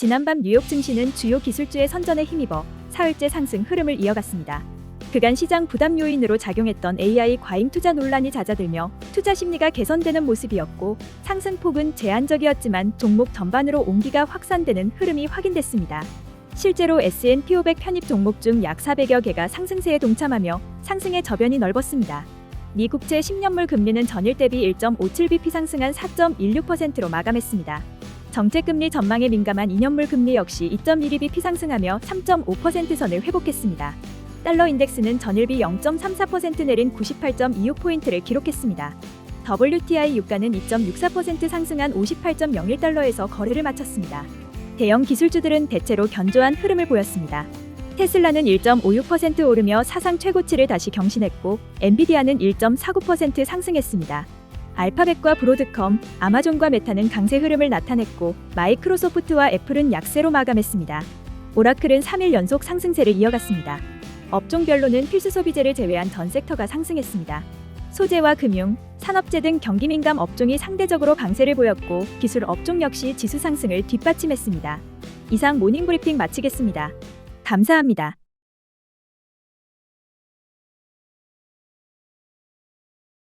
지난밤 뉴욕 증시는 주요 기술주의 선전에 힘입어 사흘째 상승 흐름을 이어갔습니다. 그간 시장 부담 요인으로 작용했던 AI 과잉 투자 논란이 잦아들며 투자 심리가 개선되는 모습이었고 상승폭은 제한적이었지만 종목 전반으로 온기가 확산되는 흐름이 확인됐습니다. 실제로 S&P 500 편입 종목 중 약 400여 개가 상승세에 동참하며 상승의 저변이 넓었습니다. 미 국채 10년물 금리는 전일 대비 1.57bp 상승한 4.16%로 마감했습니다. 정책금리 전망에 민감한 2년물 금리 역시 2.12bp 상승하며 3.5% 선을 회복했습니다. 달러 인덱스는 전일비 0.34% 내린 98.26포인트를 기록했습니다. WTI 유가는 2.64% 상승한 58.01달러에서 거래를 마쳤습니다. 대형 기술주들은 대체로 견조한 흐름을 보였습니다. 테슬라는 1.56% 오르며 사상 최고치를 다시 경신했고 엔비디아는 1.49% 상승했습니다. 알파벳과 브로드컴, 아마존과 메타는 강세 흐름을 나타냈고 마이크로소프트와 애플은 약세로 마감했습니다. 오라클은 3일 연속 상승세를 이어갔습니다. 업종별로는 필수 소비재를 제외한 전 섹터가 상승했습니다. 소재와 금융, 산업재 등 경기 민감 업종이 상대적으로 강세를 보였고 기술 업종 역시 지수 상승을 뒷받침했습니다. 이상 모닝 브리핑 마치겠습니다. 감사합니다.